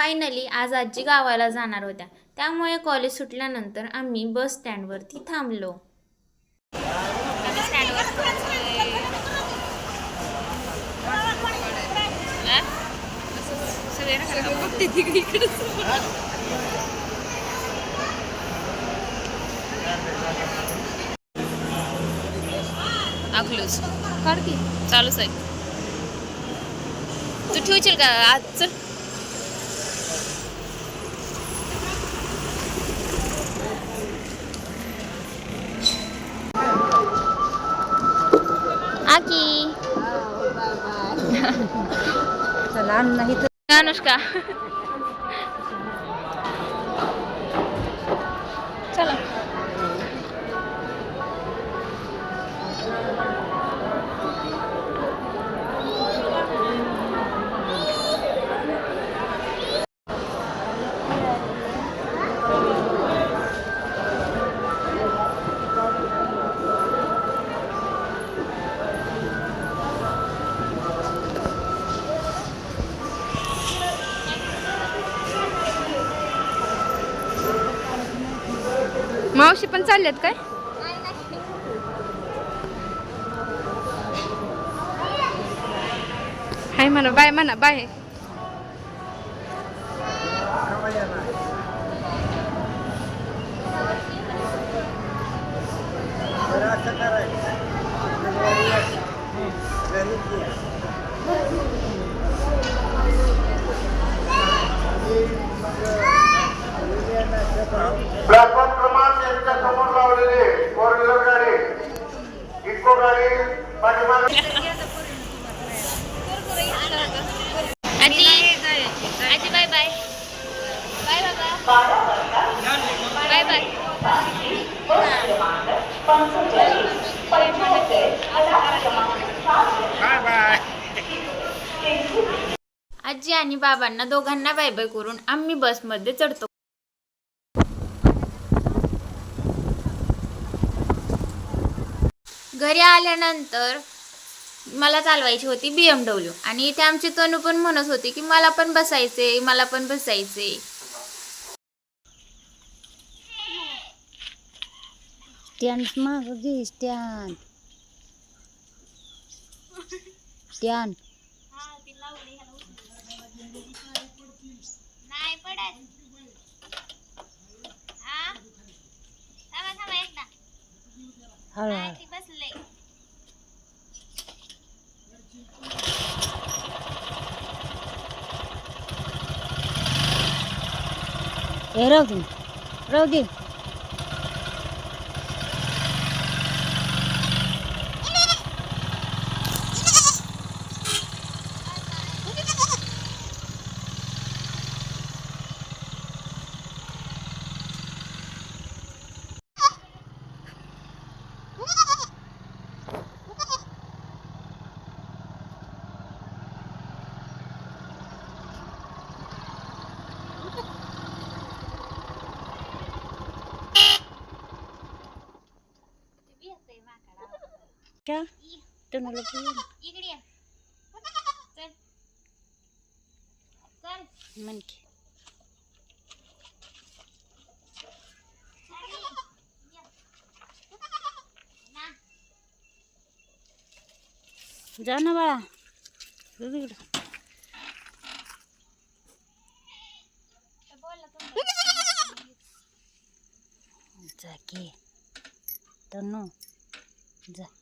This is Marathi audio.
फायनली आज आजी गावाला जाणार होत्या. त्यामुळे कॉलेज सुटल्यानंतर आम्ही बस स्टँडवरती थांबलो. चालूच आहे. तू ठेवशील का आज आकी चला अनुष्का. मावशी पण चालल्यात काय? हाय म्हणा बाय म्हणा बाय. प्लॅटफॉर्म आजी आणि बाबांना दोघांना बाय बाय करून आम्ही बसमध्ये चढतो. घरी आल्यानंतर मला चालवायची होती बी एम डब्ल्यू आणि इथे आमची तनू पण म्हणत होती की मला पण बसायचे मला पण बसायचे स्टँड माग घे स्टँड स्टँड हळूहळू ए राहू दे राहू दे क्या टनला बोल की. जा ना बाळा. जा की. तनू. जा.